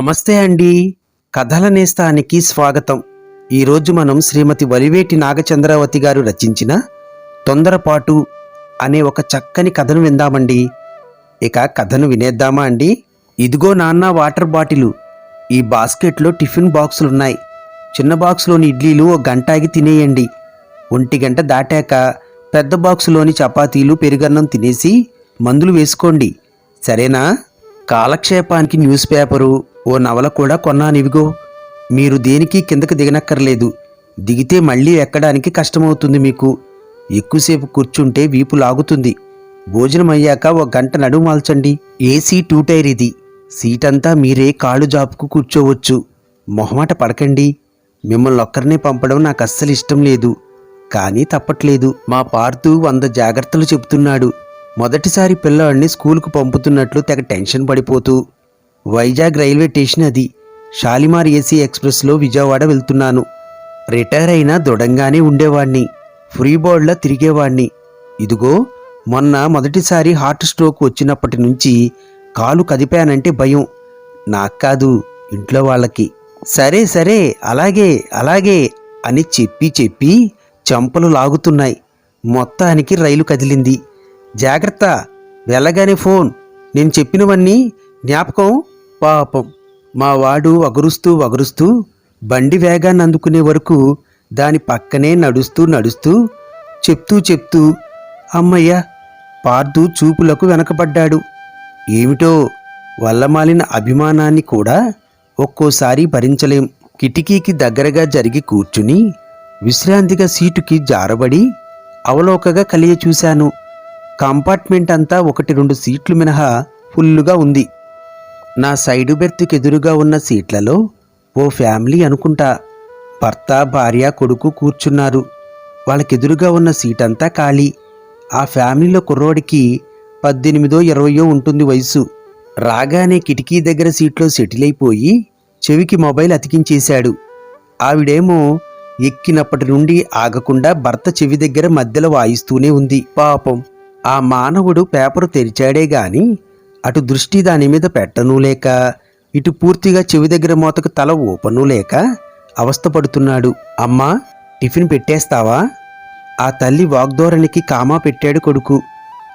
నమస్తే అండి. కథల నేస్తానికి స్వాగతం. ఈరోజు మనం శ్రీమతి వలివేటి నాగచంద్రావతి గారు రచించిన తొందరపాటు అనే ఒక చక్కని కథను విందామండి. ఇక కథను వినేద్దామా అండి? ఇదిగో నాన్న వాటర్ బాటిలు. ఈ బాస్కెట్లో టిఫిన్ బాక్సులున్నాయి. చిన్న బాక్సులోని ఇడ్లీలు ఒక గంటాగి తినేయండి. ఒంటి గంట దాటాక పెద్ద బాక్సులోని చపాతీలు పెరుగన్నం తినేసి మందులు వేసుకోండి. సరేనా? కాలక్షేపానికి న్యూస్ పేపరు. ఓ నవల కూడా కొన్నానివిగో. మీరు దేనికి కిందకు దిగనక్కర్లేదు. దిగితే మళ్ళీ ఎక్కడానికి కష్టమవుతుంది మీకు. ఎక్కువసేపు కూర్చుంటే వీపు లాగుతుంది. భోజనం అయ్యాక ఒక గంట నడుము మాల్చండి. ఏసీ టూ టైర్ ఇది. సీటంతా మీరే కాళ్ళు జాపుకు కూర్చోవచ్చు. మొహమాట పడకండి. మిమ్మల్ని ఒక్కరినే పంపడం నాకు అస్సలు ఇష్టం లేదు. కానీ తప్పట్లేదు. మా పార్థు వంద జాగ్రత్తలు చెబుతున్నాడు. మొదటిసారి పిల్లవాడిని స్కూల్కు పంపుతున్నట్లు తెగ టెన్షన్ పడిపోతూ వైజాగ్ రైల్వే స్టేషన్ అది. షాలిమార్ ఏసీ ఎక్స్ప్రెస్లో విజయవాడ వెళ్తున్నాను. రిటైర్ అయినా దృఢంగానే ఉండేవాణ్ణి. ఫ్రీ బోర్డ్లా తిరిగేవాణ్ణి. ఇదిగో మొన్న మొదటిసారి హార్ట్ స్ట్రోక్ వచ్చినప్పటి నుంచి కాలు కదిపానంటే భయం. నాకు కాదు ఇంట్లో వాళ్ళకి. సరే సరే అలాగే అలాగే అని చెప్పి చెప్పి చెంపలు లాగుతున్నాయి. మొత్తానికి రైలు కదిలింది. జాగ్రత్త వెళ్ళగానే ఫోన్. నేను చెప్పినవన్నీ జ్ఞాపకం? పాపం. మా వాడు వగరుస్తూ వగరుస్తూ బండి వేగాన్ని అందుకునే వరకు దాని పక్కనే నడుస్తూ నడుస్తూ చెప్తూ చెప్తూ అమ్మయ్య పార్థు చూపులకు వెనకబడ్డాడు. ఏమిటో వల్లమాలిన అభిమానాన్ని కూడా ఒక్కోసారి భరించలేం. కిటికీకి దగ్గరగా జరిగి కూర్చుని విశ్రాంతిగా సీటుకి జారబడి అవలోకగా కలియ చూశాను కంపార్ట్మెంట్ అంతా ఒకటి రెండు సీట్లు మినహా ఫుల్లుగా ఉంది. నా సైడు బెర్త్కి ఎదురుగా ఉన్న సీట్లలో ఓ ఫ్యామిలీ అనుకుంటా. భర్త భార్య కొడుకు కూర్చున్నారు. వాళ్ళకెదురుగా ఉన్న సీట్ అంతా ఖాళీ. ఆ ఫ్యామిలీలో కుర్రోడికి పద్దెనిమిదో ఇరవయో ఉంటుంది వయసు. రాగానే కిటికీ దగ్గర సీట్లో సెటిల్ అయిపోయి చెవికి మొబైల్ అతికించేశాడు. ఆవిడేమో ఎక్కినప్పటి నుండి ఆగకుండా భర్త చెవి దగ్గర మధ్యలో వాయిస్తూనే ఉంది. పాపం. ఆ మానవుడు పేపరు తెరిచాడే గాని అటు దృష్టి దాని మీద పెట్టనూ లేక ఇటు పూర్తిగా చెవి దగ్గర మోతకు తల ఊపనూ లేక అవస్థపడుతున్నాడు అమ్మా టిఫిన్ పెట్టేస్తావా? ఆ తల్లి వాగ్ధోరణికి కామా పెట్టాడు కొడుకు.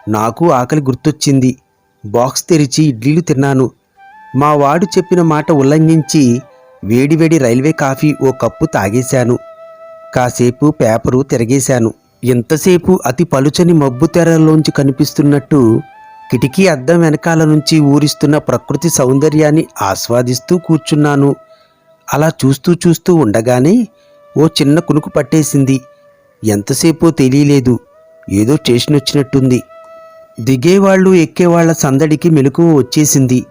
నాకు ఆకలి గుర్తొచ్చింది. బాక్స్ తెరిచి ఇడ్లీలు తిన్నాను. మా వాడు చెప్పిన మాట ఉల్లంఘించి వేడివేడి రైల్వే కాఫీ ఓ కప్పు తాగేశాను. కాసేపు పేపరు తిరగేశాను. ఎంతసేపు అతి పలుచని మబ్బు తెరల్లోంచి కనిపిస్తున్నట్టు కిటికీ అద్దం వెనకాల నుంచి ఊరిస్తున్న ప్రకృతి సౌందర్యాన్ని ఆస్వాదిస్తూ కూర్చున్నాను. అలా చూస్తూ చూస్తూ ఉండగానే ఓ చిన్న కునుకు పట్టేసింది. ఎంతసేపో తెలియలేదు. ఏదో స్టేషన్ వచ్చినట్టుంది. దిగేవాళ్ళు ఎక్కేవాళ్ళ సందడికి మెలకువ వచ్చేసింది.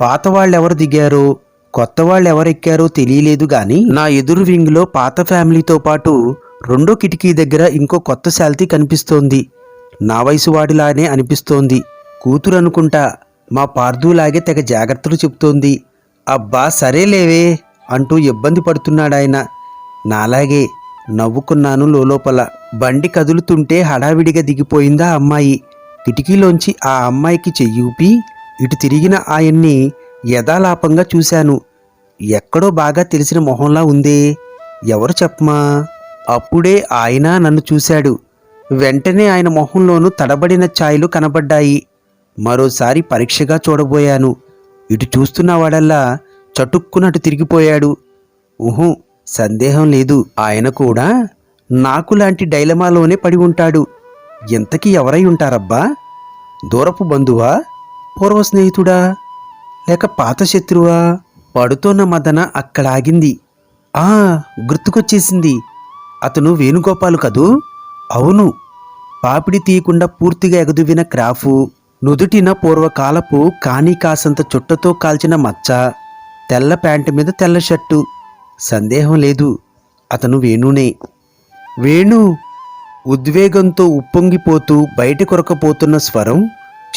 పాత వాళ్ళెవరు దిగారో కొత్త వాళ్ళు ఎవరెక్కారో తెలియలేదు గాని నా ఎదురు వింగ్లో పాత ఫ్యామిలీతో పాటు రెండో కిటికీ దగ్గర ఇంకో కొత్త శాల్తీ కనిపిస్తోంది. నా వయసు వాడిలానే అనిపిస్తోంది. కూతురు అనుకుంటా మా పార్దులాగే తెగ జాగ్రత్తలు చెప్తోంది అబ్బా సరేలేవే అంటూ ఇబ్బంది పడుతున్నాడాయన. నాలాగే నవ్వుకున్నాను లోలోపల. బండి కదులుతుంటే హడావిడిగా దిగిపోయిందా అమ్మాయి. కిటికీలోంచి ఆ అమ్మాయికి చెయ్యూపి ఇటు తిరిగిన ఆయన్ని యథాలాపంగా చూశాను. ఎక్కడో బాగా తెలిసిన మొహంలా ఉందే. ఎవరు చెప్పమా? అప్పుడే ఆయన నన్ను చూశాడు. వెంటనే ఆయన మొహంలోనూ తడబడిన ఛాయలు కనబడ్డాయి. మరోసారి పరీక్షగా చూడబోయాను. ఇటు చూస్తున్నవాడల్లా చటుక్కునటు తిరిగిపోయాడు. ఊహు సందేహం లేదు. ఆయన కూడా నాకు లాంటి డైలమాలోనే పడి ఉంటాడు. ఎంతకీ ఎవరై ఉంటారబ్బా? దూరపు బంధువా? పూర్వ స్నేహితుడా? లేక పాత శత్రువా? పడుతోన్న మదన అక్కడ ఆగింది ఆ గుర్తుకొచ్చేసింది. అతను వేణుగోపాలు కదూ? అవును. పాపిడి తీయకుండా పూర్తిగా ఎగదువిన క్రాఫు నుదుటిన పూర్వకాలపు కానీ కాసంత చుట్టతో కాల్చిన మచ్చ తెల్ల ప్యాంటు మీద తెల్ల షర్టు. సందేహం లేదు. అతను వేణునే. వేణు ఉద్వేగంతో ఉప్పొంగిపోతూ బయట కొరకపోతున్న స్వరం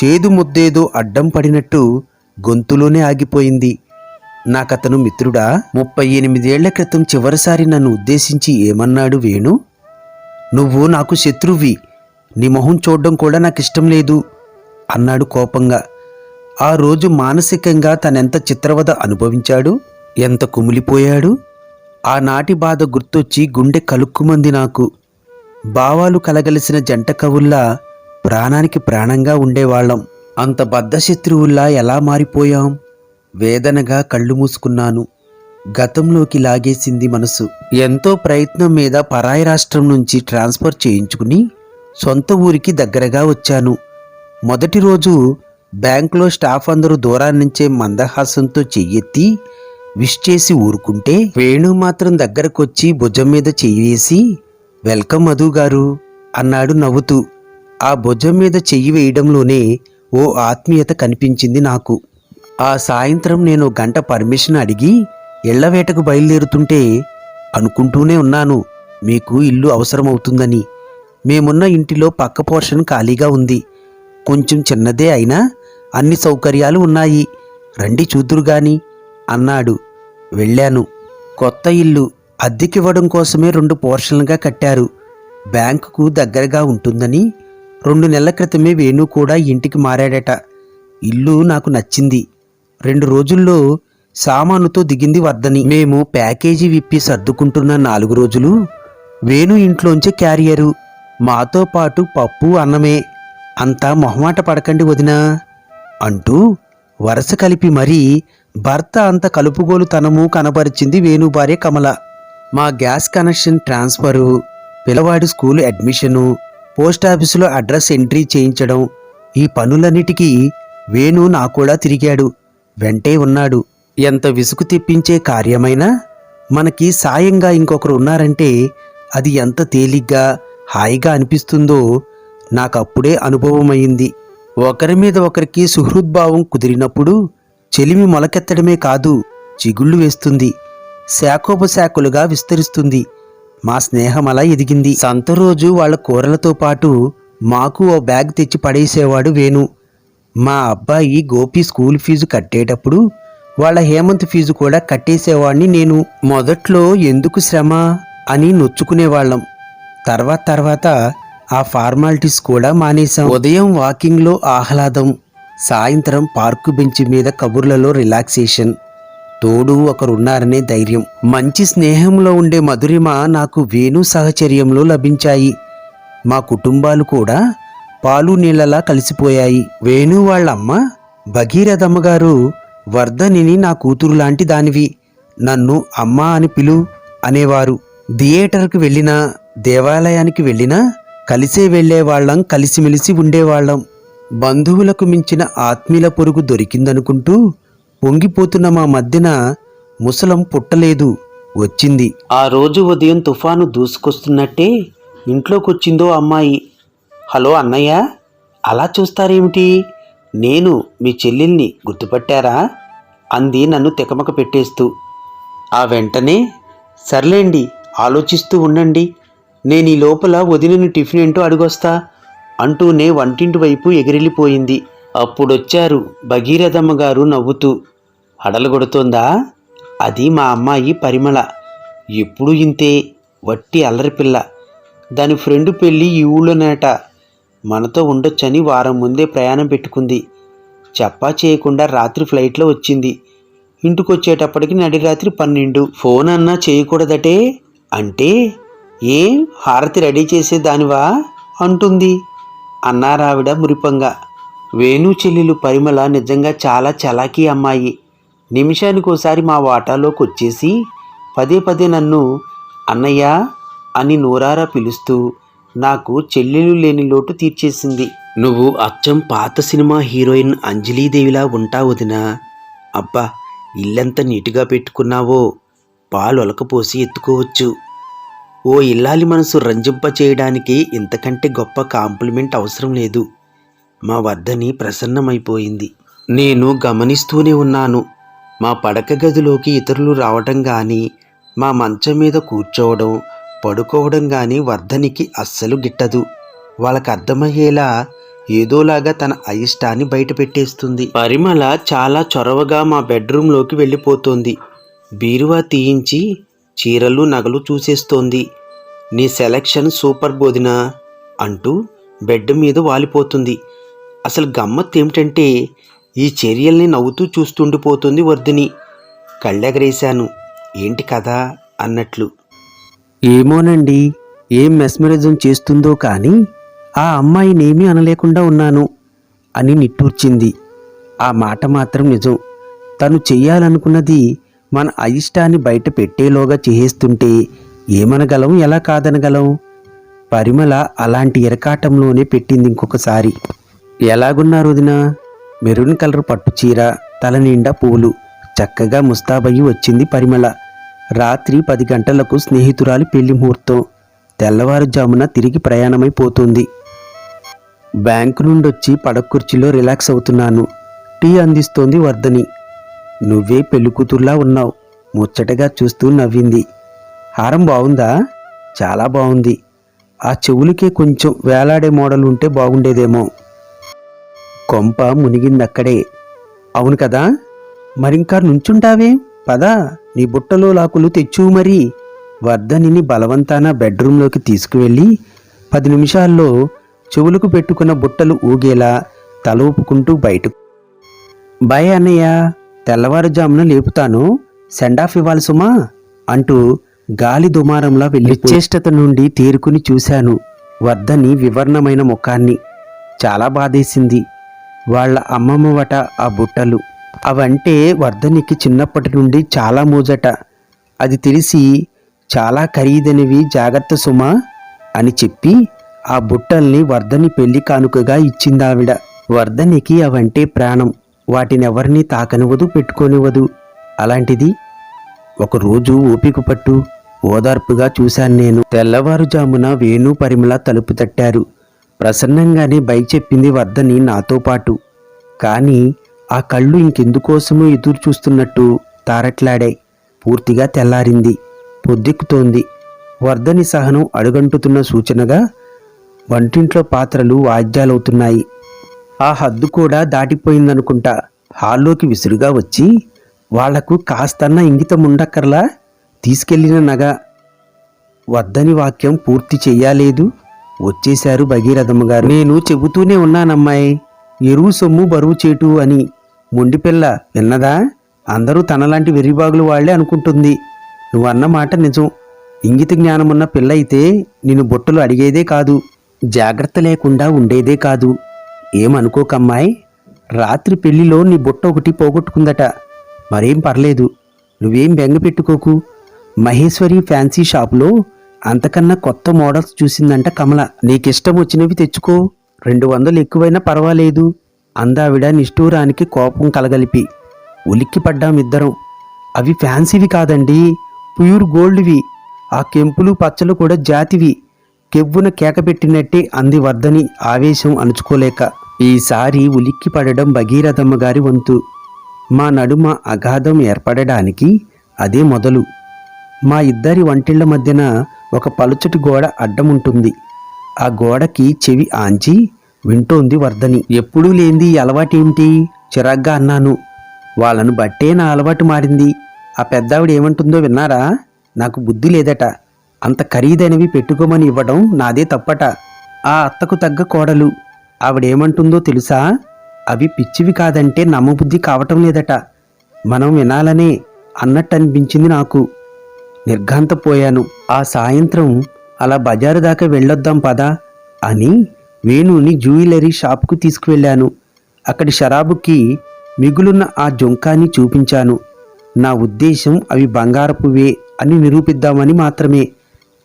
చేదు ముద్దేదో అడ్డం పడినట్టు గొంతులోనే ఆగిపోయింది. నాకతను మిత్రుడా ముప్పై ఎనిమిదేళ్ళ క్రితం చివరిసారి నన్ను ఉద్దేశించి ఏమన్నాడు వేణు? నువ్వు నాకు శత్రువి. నీ మొహం చూడడం కూడా నాకు ఇష్టం లేదు. అన్నాడు కోపంగా. ఆ రోజు మానసికంగా తనెంత చిత్రవద అనుభవించాడు? ఎంత కుమిలిపోయాడు? ఆనాటి బాధ గుర్తొచ్చి గుండె కలుక్కుమంది నాకు. భావాలు కలగలిసిన జంట కవుల్లా ప్రాణానికి ప్రాణంగా ఉండేవాళ్ళం. అంత బద్ధశత్రువుల్లా ఎలా మారిపోయాం? వేదనగా కళ్ళు మూసుకున్నాను. గతంలోకి లాగేసింది మనసు. ఎంతో ప్రయత్నం మీద పరాయి రాష్ట్రం నుంచి ట్రాన్స్ఫర్ చేయించుకుని సొంత ఊరికి దగ్గరగా వచ్చాను. మొదటి రోజు బ్యాంకులో స్టాఫ్ అందరూ దూరాన్నించే మందహాసంతో చెయ్యెత్తి విష్ చేసి ఊరుకుంటే వేణు మాత్రం దగ్గరకొచ్చి భుజం మీద చెయ్యి వేసి వెల్కమ్ మధు గారు అన్నాడు నవ్వుతూ. ఆ భుజం మీద చెయ్యి వేయడంలోనే ఓ ఆత్మీయత కనిపించింది నాకు. ఆ సాయంత్రం నేను గంట పర్మిషన్ అడిగి ఇళ్ళవేటకు బయలుదేరుతుంటే అనుకుంటూనే ఉన్నాను మీకు ఇల్లు అవసరమవుతుందని. మేమున్న ఇంటిలో పక్క పోర్షన్ ఖాళీగా ఉంది. కొంచెం చిన్నదే అయినా అన్ని సౌకర్యాలు ఉన్నాయి. రండి చూద్దురుగాని అన్నాడు. వెళ్ళాను. కొత్త ఇల్లు అద్దెకివ్వడం కోసమే రెండు పోర్షన్లుగా కట్టారు. బ్యాంకుకు దగ్గరగా ఉంటుందని రెండు నెలల క్రితమే వేణు కూడా ఇంటికి మారాడట. ఇల్లు నాకు నచ్చింది. రెండు రోజుల్లో సామానుతో దిగింది వర్ధని మేము ప్యాకేజీ విప్పి సర్దుకుంటున్న నాలుగు రోజులు వేణు ఇంట్లోంచి క్యారియరు. మాతో పాటు పప్పు అన్నమే. అంతా మొహమాట పడకండి వదినా అంటూ వరస కలిపి మరీ భర్త అంత కలుపుగోలుతనము కనబరిచింది వేణు భార్య కమల. మా గ్యాస్ కనెక్షన్ ట్రాన్స్ఫరు పిల్లవాడి స్కూల్ అడ్మిషను పోస్ట్ ఆఫీసులో అడ్రస్ ఎంట్రీ చేయించడం ఈ పనులన్నిటికీ వేణు నా కూడా తిరిగాడు. వెంటే ఉన్నాడు. ఎంత విసుగు తెప్పించే కార్యమైనా మనకి సాయంగా ఇంకొకరు ఉన్నారంటే అది ఎంత తేలిగ్గా హాయిగా అనిపిస్తుందో నాకప్పుడే అనుభవమైంది. ఒకరి మీద ఒకరికి సుహృద్భావం కుదిరినప్పుడు చెలిమి మొలకెత్తడమే కాదు చిగుళ్ళు వేస్తుంది. శాఖోపశాఖలుగా విస్తరిస్తుంది. మా స్నేహం అలా ఎదిగింది. సంత రోజు వాళ్ళ కూరలతో పాటు మాకు ఓ బ్యాగ్ తెచ్చి పడేసేవాడు వేణు. మా అబ్బాయి గోపి స్కూల్ ఫీజు కట్టేటప్పుడు వాళ్ళ హేమంత్ ఫీజు కూడా కట్టేసేవాడిని నేను. మొదట్లో ఎందుకు శ్రమ అని నొచ్చుకునేవాళ్ళం. తర్వాత తర్వాత ఆ ఫార్మాలిటీస్ కూడా మానేశాం. ఉదయం వాకింగ్లో ఆహ్లాదం సాయంత్రం పార్కు బెంచ్ మీద కబుర్లలో రిలాక్సేషన్. తోడు ఒకరున్నారనే ధైర్యం. మంచి స్నేహంలో ఉండే మధురిమ నాకు వేణు సహచర్యంలో లభించాయి. మా కుటుంబాలు కూడా పాలు నీళ్ళలా కలిసిపోయాయి. వేణు వాళ్ళమ్మ భగీరథమ్మ గారు వర్ధనిని నా కూతురు లాంటి దానివి. నన్ను అమ్మ అని పిలు అనేవారు. థియేటర్కి వెళ్ళినా దేవాలయానికి వెళ్ళినా కలిసే వెళ్ళేవాళ్ళం కలిసిమెలిసి ఉండేవాళ్ళం. బంధువులకు మించిన ఆత్మీయుల పొరుగు దొరికిందనుకుంటూ పొంగిపోతున్న మా మధ్యన ముసలం పుట్టలేదు వచ్చింది. ఆ రోజు ఉదయం తుఫాను దూసుకొస్తున్నట్టే ఇంట్లోకొచ్చిందో అమ్మాయి. హలో అన్నయ్య అలా చూస్తారేమిటి? నేను మీ చెల్లెల్ని గుర్తుపట్టారా? అంది నన్ను తెకమక పెట్టేస్తూ. ఆ వెంటనే సర్లేండి ఆలోచిస్తూ ఉండండి. నేను ఈ లోపల వదిలిన టిఫిన్ ఏంటో అడుగొస్తా అంటూనే వంటింటి వైపు ఎగిరెళ్ళిపోయింది. అప్పుడొచ్చారు భగీరథమ్మ గారు నవ్వుతూ. హడలగొడుతోందా? అది మా అమ్మాయి పరిమళ. ఎప్పుడు ఇంతే? వట్టి అల్లరిపిల్ల దాని ఫ్రెండ్ పెళ్ళి ఈ ఊళ్ళోనేట. మనతో ఉండొచ్చని వారం ముందే ప్రయాణం పెట్టుకుంది. చెప్పా చేయకుండా రాత్రి ఫ్లైట్లో వచ్చింది. ఇంటికొచ్చేటప్పటికి నడిరాత్రి పన్నెండు. ఫోన్ అన్నా చేయకూడదటే? అంటే? ఏం హారతి రెడీ చేసే దానివా? అంటుంది. అన్నారావిడ మురిపంగా. వేణు చెల్లెలు పరిమళ నిజంగా చాలా చలాకీ అమ్మాయి. నిమిషానికోసారి మా వాటాలోకి వచ్చేసి పదే పదే నన్ను అన్నయ్య అని నోరారా పిలుస్తూ నాకు చెల్లెలు లేని లోటు తీర్చేసింది. నువ్వు అచ్చం పాత సినిమా హీరోయిన్ అంజలీదేవిలా ఉంటావుదినా అబ్బా ఇల్లంత నీటుగా పెట్టుకున్నావో పాలు ఒలకపోసి ఎత్తుకోవచ్చు. ఓ ఇల్లాలి మనసు రంజింప చేయడానికి ఇంతకంటే గొప్ప కాంప్లిమెంట్ అవసరం లేదు. మా వద్దని ప్రసన్నమైపోయింది. నేను గమనిస్తూనే ఉన్నాను. మా పడక గదిలోకి ఇతరులు రావటం కానీ మా మంచం మీద కూర్చోవడం పడుకోవడం కానీ వర్ధనికి అస్సలు గిట్టదు. వాళ్ళకి అర్థమయ్యేలా ఏదోలాగా తన అయిష్టాన్ని బయటపెట్టేస్తుంది. పరిమళ చాలా చొరవగా మా బెడ్రూమ్లోకి వెళ్ళిపోతుంది. బీరువా తీయించి చీరలు నగలు చూసేస్తోంది. నీ సెలక్షన్ సూపర్ బోధిన అంటూ బెడ్ మీద వాలిపోతుంది. అసలు గమ్మత్ ఏమిటంటే ఈ చర్యల్ని నవ్వుతూ చూస్తుండిపోతుంది వర్ధిని. కళ్ళెగరేశాను. ఏంటి కదా అన్నట్లు. ఏమోనండి ఏం మెస్మరిజం చేస్తుందో కానీ ఆ అమ్మాయినేమీ అనలేకుండా ఉన్నాను అని నిట్టూర్చింది. ఆ మాట మాత్రం నిజం. తను చెయ్యాలనుకున్నది మన అయిష్టాన్ని బయట పెట్టేలోగా చేసేస్తుంటే ఏమనగలం ఎలా కాదనగలం? పరిమళ అలాంటి ఇరకాటంలోనే పెట్టింది ఇంకొకసారి. ఎలాగున్నారు వదినా? మెరూన్ కలర్ పట్టు చీర తల నిండా పూలు చక్కగా ముస్తాబయ్యి వచ్చింది పరిమళ. రాత్రి పది గంటలకు స్నేహితురాలి పెళ్ళి ముహూర్తం. తెల్లవారుజామున తిరిగి ప్రయాణమైపోతుంది బ్యాంకు నుండి వచ్చి రిలాక్స్ అవుతున్నాను. టీ అందిస్తోంది వర్ధని. నువ్వే పెళ్ళికూతుర్లా ఉన్నావు. ముచ్చటగా చూస్తూ నవ్వింది. హారం బాగుందా చాలా బాగుంది ఆ చెవులకే కొంచెం వేలాడే మోడల్ ఉంటే బాగుండేదేమో. కొంప మునిగిందక్కడే. అవును కదా? మరింకా నుంచుంటావే? పదా నీ బుట్టలో లాకులు తెచ్చు మరి. వర్ధనిని బలవంతాన బెడ్రూంలోకి తీసుకువెళ్ళి పది నిమిషాల్లో చెవులకు పెట్టుకున్న బుట్టలు ఊగేలా తల ఊపుకుంటూ బయటకు బాయ్ అన్నయ్య. తెల్లవారుజామున లేపుతాను. సెండాఫ్ ఇవ్వాలి సుమా అంటూ గాలి దుమారంలా వెళ్ళి చేష్టత నుండి తేరుకుని చూశాను. వర్ధని వివర్ణమైన ముఖాన్ని. చాలా బాధేసింది. వాళ్ళ అమ్మమ్మవట ఆ బుట్టలు. అవంటే వర్ధనికి చిన్నప్పటి నుండి చాలా మూజట. అది తెలిసి చాలా ఖరీదైనవి జాగ్రత్త సుమా అని చెప్పి ఆ బుట్టల్ని వర్ధని పెళ్ళి కానుకగా ఇచ్చిందావిడ. వర్ధనికి అవంటే ప్రాణం. వాటినెవరినీ తాకనివ్వదు పెట్టుకోనివ్వదు. అలాంటిది ఒకరోజు ఓపిక పట్టు ఓదార్పుగా చూశాను నేను. తెల్లవారుజామున వేణు పరిమళ తలుపు తట్టారు. ప్రసన్నంగానే బైక్ చెప్పింది వద్దని నాతో పాటు. కానీ ఆ కళ్ళు ఇంకెందుకోసమో ఎదురు చూస్తున్నట్టు తారట్లాడాయి పూర్తిగా తెల్లారింది. పొద్దెక్కుతోంది. వర్ధని సహనం అడుగంటుతున్న సూచనగా వంటింట్లో పాత్రలు వాయిద్యాలవుతున్నాయి. ఆ హద్దు కూడా దాటిపోయిందనుకుంటా. హాల్లోకి విసురుగా వచ్చి వాళ్ళకు కాస్తన్న ఇంగితం ఉండక్కర్లా? తీసుకెళ్ళిన నగ. వద్దని వాక్యం పూర్తి చెయ్యాలేదు. వచ్చేశారు భగీరథమ్మ గారు. నేను చెబుతూనే ఉన్నానమ్మాయి. ఎరువు సొమ్ము బరువు చేటు అని. మొండిపిల్ల విన్నదా? అందరూ తనలాంటి వెర్రిబాగులు వాళ్ళే అనుకుంటుంది. నువ్వన్న మాట నిజం. ఇంగిత జ్ఞానమున్న పిల్ల అయితే నిన్ను బొట్టలు అడిగేదే కాదు. జాగ్రత్త లేకుండా ఉండేదే కాదు. ఏమనుకోకమ్మాయి? రాత్రి పెళ్ళిలో నీ బుట్ట ఒకటి పోగొట్టుకుందట. మరేం పర్లేదు. నువ్వేం బెంగ పెట్టుకోకు. మహేశ్వరి ఫ్యాన్సీ షాపులో అంతకన్నా కొత్త మోడల్స్ చూసిందంట కమల. నీకిష్టం వచ్చినవి తెచ్చుకో. రెండు వందలు ఎక్కువైనా పర్వాలేదు. అందావిడ నిష్ఠూరానికి కోపం కలగలిపి. ఉలిక్కి పడ్డామిద్దరం అవి ఫ్యాన్సీవి కాదండి. ప్యూర్ గోల్డ్వి. ఆ కెంపులు పచ్చలు కూడా జాతివి. కెవ్వున కేకపెట్టినట్టే అంది వర్ధని ఆవేశం అణుచుకోలేక. ఈసారి ఉలిక్కి పడడం భగీరథమ్మ గారి వంతు. మా నడుమ అగాధం ఏర్పడడానికి అదే మొదలు. మా ఇద్దరి వంటిళ్ళ మధ్యన ఒక పలుచటి గోడ అడ్డముంటుంది. ఆ గోడకి చెవి ఆంచి వింటోంది వర్ధని. ఎప్పుడూ లేంది అలవాటేంటి? చిరాగ్గా అన్నాను. వాళ్ళను బట్టే నా అలవాటు మారింది. ఆ పెద్దావిడ ఏమంటుందో విన్నారా? నాకు బుద్ధి లేదట. అంత ఖరీదైనవి పెట్టుకోమని ఇవ్వడం నాదే తప్పట. ఆ అత్తకు తగ్గ కోడలు. ఆవిడేమంటుందో తెలుసా? అవి పిచ్చివి కాదంటే నమ్మబుద్ధి కావటం లేదట. మనం వినాలనే అన్నట్టు అనిపించింది నాకు. నిర్ఘాంతపోయాను. ఆ సాయంత్రం అలా బజారు దాకా వెళ్ళొద్దాం పదా అని వేణుని జ్యువెలరీ షాప్కు తీసుకువెళ్ళాను. అక్కడి షరాబుకి మిగులున్న ఆ జొంకాని చూపించాను. నా ఉద్దేశం అవి బంగారపువే అని నిరూపిద్దామని మాత్రమే.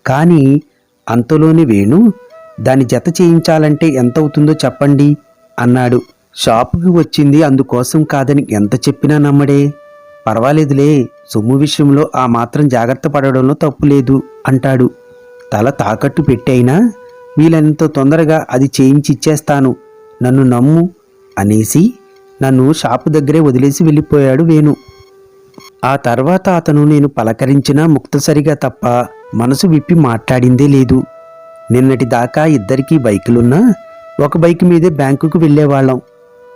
కానీ అంతలోనే వేణు దాని జత చేయించాలంటే ఎంత అవుతుందో చెప్పండి అన్నాడు. షాపుకి వచ్చింది అందుకోసం కాదని ఎంత చెప్పినా నమ్మడే. పర్వాలేదులే సొమ్ము విషయంలో ఆ మాత్రం జాగ్రత్త పడడంలో తప్పు లేదు అంటాడు. తల తాకట్టు పెట్టైనా వీలైనంత తొందరగా అది చేయించి ఇచ్చేస్తాను నన్ను నమ్ము అనేసి నన్ను షాపు దగ్గరే వదిలేసి వెళ్ళిపోయాడు వేణు. ఆ తర్వాత అతను నేను పలకరించినా ముక్తసరిగా తప్ప మనసు విప్పి మాట్లాడిందే లేదు. నిన్నటి దాకా ఇద్దరికీ బైకులున్నా ఒక బైక్ మీదే బ్యాంకుకు వెళ్ళేవాళ్ళం.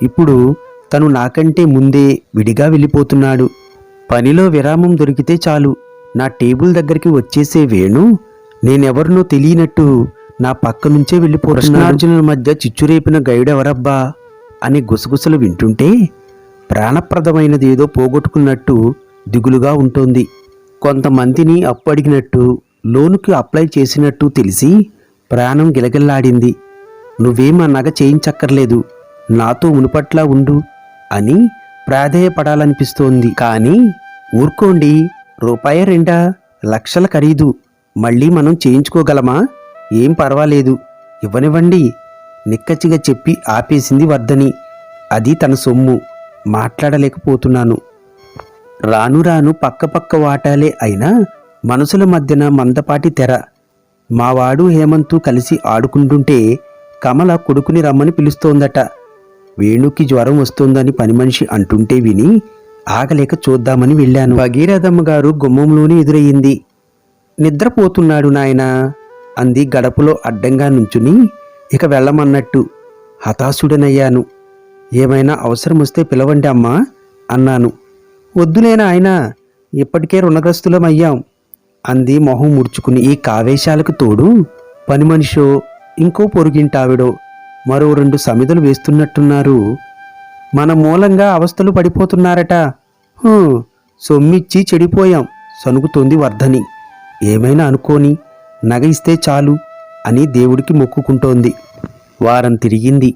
ఇప్పుడు తను నాకంటే ముందే విడిగా వెళ్ళిపోతున్నాడు. పనిలో విరామం దొరికితే చాలు. నా టేబుల్ దగ్గరికి వచ్చేసే వేణు నేనెవరినో తెలియనట్టు నా పక్క నుంచే వెళ్ళిపో కృష్ణార్జునుల మధ్య చిచ్చురేపిన గైడెవరబ్బా అని గుసగుసలు వింటుంటే ప్రాణప్రదమైనది ఏదో పోగొట్టుకున్నట్టు దిగులుగా ఉంటుంది. కొంతమందిని అప్పు అడిగినట్టు లోనుకి అప్లై చేసినట్టు తెలిసి ప్రాణం గిలగిల్లాడింది. నువ్వేం నగ చేయించక్కర్లేదు. నాతో మునుపట్లా ఉండు అని ప్రాధేయపడాలనిపిస్తోంది. కానీ ఊరుకోండి రూపాయి రెండా? లక్షల ఖరీదు. మళ్ళీ మనం చేయించుకోగలమా? ఏం పర్వాలేదు. ఇవ్వనివ్వండి నిక్కచ్చిగా చెప్పి ఆపేసింది వర్ధని. అది తన సొమ్ము. మాట్లాడలేకపోతున్నాను. రాను రాను పక్కపక్క వాటాలే అయినా మనసుల మధ్యన మందపాటి తెర. మావాడు హేమంతు కలిసి ఆడుకుంటుంటే కమల కొడుకుని రమ్మని పిలుస్తోందట. వేణుకి జ్వరం వస్తోందని పని మనిషి అంటుంటే విని ఆగలేక చూద్దామని వెళ్ళాను. భగీరథమ్మ గారు గుమ్మంలోనే ఎదురయ్యింది. నిద్రపోతున్నాడు నాయనా అంది గడపలో అడ్డంగా నుంచుని. ఇక వెళ్ళమన్నట్టు హతాశుడనయ్యాను. ఏమైనా అవసరం వస్తే పిలవండి అమ్మా అన్నాను. వద్దులేనా ఆయన ఇప్పటికే రుణగ్రస్తులం అయ్యాం. అంది మొహం ముడుచుకుని ఈ కావేశాలకు తోడు పని మనిషో ఇంకో పొరుగింటావిడో మరో రెండు సమిదలు వేస్తున్నట్టున్నారు. మన మూలంగా అవస్థలు పడిపోతున్నారట. సొమ్మిచ్చి చెడిపోయాం సనుగుతోంది వర్ధని. ఏమైనా అనుకోని నగ ఇస్తే చాలు అని దేవుడికి మొక్కుకుంటోంది. వారం తిరిగింది.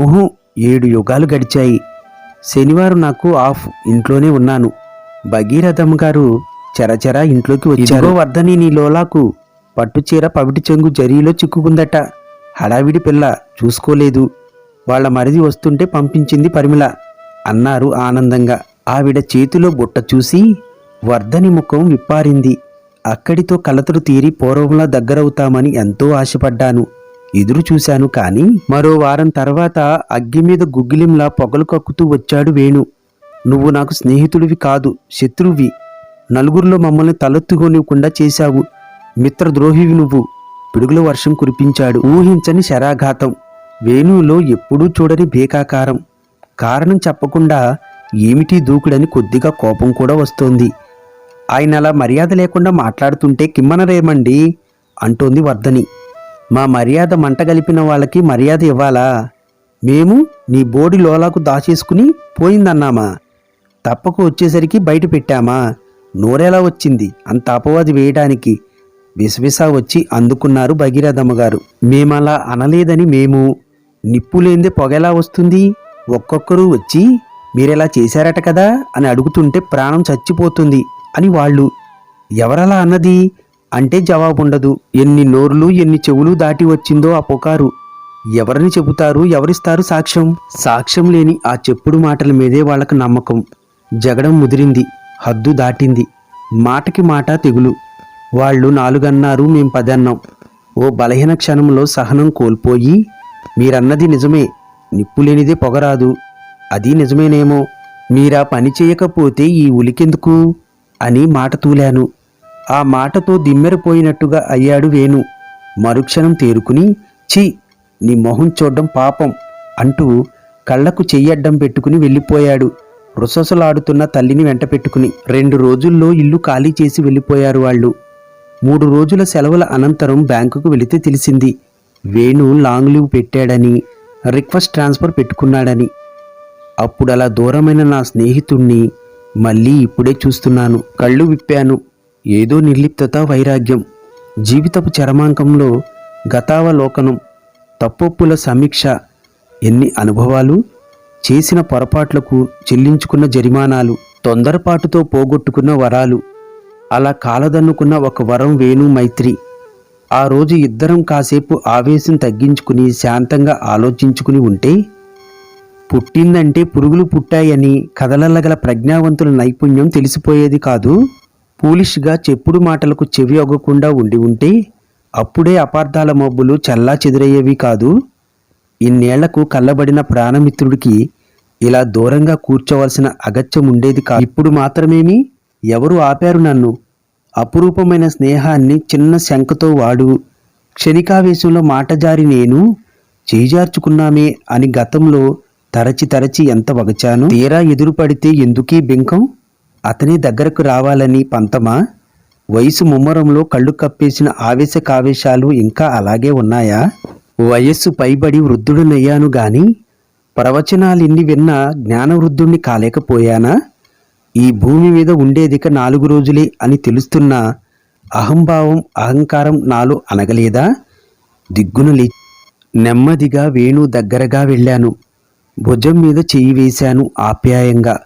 ఊహు ఏడు యుగాలు గడిచాయి. శనివారం నాకు ఆఫ్ ఇంట్లోనే ఉన్నాను. భగీరథమ్మ గారు చెరచెర ఇంట్లోకి వచ్చారు. వర్ధని నీ లోలాకు పట్టుచీర పవిటి చెంగు జరీలో చిక్కుకుందట. హడావిడి పిల్ల చూసుకోలేదు. వాళ్ళ మరిది వస్తుంటే పంపించింది పరిమిళ. అన్నారు ఆనందంగా. ఆవిడ చేతిలో బుట్ట చూసి వర్ధని ముఖం విప్పారింది. అక్కడితో కలతలు తీరి పూర్వంలా దగ్గరవుతామని ఎంతో ఆశపడ్డాను. ఎదురు చూశాను కాని మరో వారం తర్వాత అగ్గి మీద గుగ్గిలింలా పొగలు కక్కుతూ వచ్చాడు వేణు. నువ్వు నాకు స్నేహితుడివి కాదు శత్రువి. నలుగురిలో మమ్మల్ని తలెత్తుకోనివ్వకుండా చేశావు. మిత్రద్రోహివి నువ్వు. పిడుగుల వర్షం కురిపించాడు. ఊహించని శరాఘాతం. వేణువులో ఎప్పుడూ చూడని భీకాకారం. కారణం చెప్పకుండా ఏమిటి దూకుడని కొద్దిగా కోపం కూడా వస్తోంది. ఆయన అలా మర్యాద లేకుండా మాట్లాడుతుంటే కిమ్మనరేమండి? అంటోంది వర్ధని. మా మర్యాద మంటగలిపిన వాళ్ళకి మర్యాద ఇవ్వాలా? మేము నీ బోడి లోలాకు దాచేసుకుని పోయిందన్నామా? తప్పకు వచ్చేసరికి బయట పెట్టామా? నోరెలా వచ్చింది. అంత అపవాది వేయడానికి విసవిసా వచ్చి అందుకున్నారు భగీరథమ్మ గారు. మేమలా అనలేదని మేము నిప్పులేందే పొగెలా వస్తుంది? ఒక్కొక్కరు వచ్చి మీరెలా చేశారట కదా? అని అడుగుతుంటే ప్రాణం చచ్చిపోతుంది అని వాళ్ళు ఎవరలా అన్నది? అంటే జవాబుండదు. ఎన్ని నోర్లు ఎన్ని చెవులు దాటి వచ్చిందో ఆ పొకారు. ఎవరిని చెబుతారు ఎవరిస్తారు సాక్ష్యం? సాక్ష్యం లేని ఆ చెప్పుడు మాటల మీదే వాళ్ళకు నమ్మకం. జగడం ముదిరింది. హద్దు దాటింది. మాటకి మాట తెగులు. వాళ్ళు నాలుగన్నారు మేం పదన్నాం. ఓ బలహీన క్షణంలో సహనం కోల్పోయి మీరన్నది నిజమే. నిప్పులేనిదే పొగరాదు. అది నిజమేనేమో. మీరా పని చేయకపోతే ఈ ఉలికెందుకు? అని మాట తూలాను. ఆ మాటతో దిమ్మెరపోయినట్టుగా అయ్యాడు వేణు. మరుక్షణం తేరుకుని ఛీ! నీ మొహం చూడ్డం పాపం అంటూ కళ్ళకు చెయ్యడ్డం పెట్టుకుని వెళ్ళిపోయాడు. రుససలాడుతున్న తల్లిని వెంట పెట్టుకుని రెండు రోజుల్లో ఇల్లు ఖాళీ చేసి వెళ్ళిపోయారు వాళ్ళు. మూడు రోజుల సెలవుల అనంతరం బ్యాంకుకు వెళితే తెలిసింది వేణు లాంగ్ లీవ్ పెట్టాడని రిక్వెస్ట్ ట్రాన్స్ఫర్ పెట్టుకున్నాడని. అప్పుడు అలా దూరమైన నా స్నేహితుణ్ణి మళ్ళీ ఇప్పుడే చూస్తున్నాను. కళ్ళు విప్పాను. ఏదో నిర్లిప్తత వైరాగ్యం. జీవితపు చరమాంకంలో గతావలోకనం తప్పొప్పుల సమీక్ష. ఎన్ని అనుభవాలు? చేసిన పొరపాట్లకు చెల్లించుకున్న జరిమానాలు తొందరపాటుతో పోగొట్టుకున్న వరాలు అలా కాలదన్నుకున్న ఒక వరం వేణు మైత్రి. ఆ రోజు ఇద్దరం కాసేపు ఆవేశం తగ్గించుకుని శాంతంగా ఆలోచించుకుని ఉంటే పుట్టిందంటే పురుగులు పుట్టాయని కదలల్లగల ప్రజ్ఞావంతుల నైపుణ్యం తెలిసిపోయేది కాదు. పూలిష్గా చెప్పుడు మాటలకు చెవి అవ్వకుండా ఉండి ఉంటే అప్పుడే అపార్థాల మబ్బులు చల్లా చెదురయ్యేవి కాదు. ఇన్నేళ్ళకు కళ్ళబడిన ప్రాణమిత్రుడికి ఇలా దూరంగా కూర్చోవలసిన అగత్యం ఉండేది కాదు. ఇప్పుడు మాత్రమేమి? ఎవరు ఆపారు నన్ను? అపురూపమైన స్నేహాన్ని చిన్న శంకతో వాడు. క్షణికావేశంలో మాట జారి నేను చేజార్చుకున్నామే అని గతంలో తరచి తరచి ఎంత వగచాను? తీరా ఎదురుపడితే ఎందుకీ బింకం? అతని దగ్గరకు రావాలని పంతమా? వయసు ముమ్మరంలో కళ్ళు కప్పేసిన ఆవేశ కావేశాలు ఇంకా అలాగే ఉన్నాయా? వయస్సు పైబడి వృద్ధుడనయ్యాను గాని ప్రవచనాలిన్ని విన్న జ్ఞానవృద్ధుణ్ణి కాలేకపోయానా? ఈ భూమి మీద ఉండేదిక నాలుగు రోజులే అని తెలుస్తున్న అహంభావం అహంకారం నాలో అనగలేదా? దిగ్గునలి నెమ్మదిగా వేణు దగ్గరగా వెళ్ళాను. భుజం మీద చెయ్యి వేశాను ఆప్యాయంగా.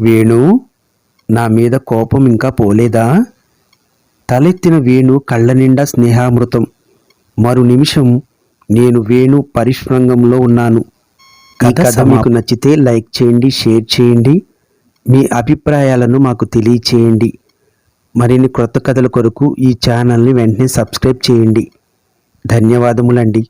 వేణు నా మీద కోపం ఇంకా పోలేదా? తలెత్తిన వేణు కళ్ళ నిండా స్నేహామృతం. మరు నిమిషం నేను వేణు పరిష్రంగంలో ఉన్నాను. ఈ కథ మీకు నచ్చితే లైక్ చేయండి షేర్ చేయండి. మీ అభిప్రాయాలను మాకు తెలియచేయండి. మరిన్ని క్రొత్త కథల కొరకు ఈ ఛానల్ని వెంటనే సబ్స్క్రైబ్ చేయండి. ధన్యవాదములండి.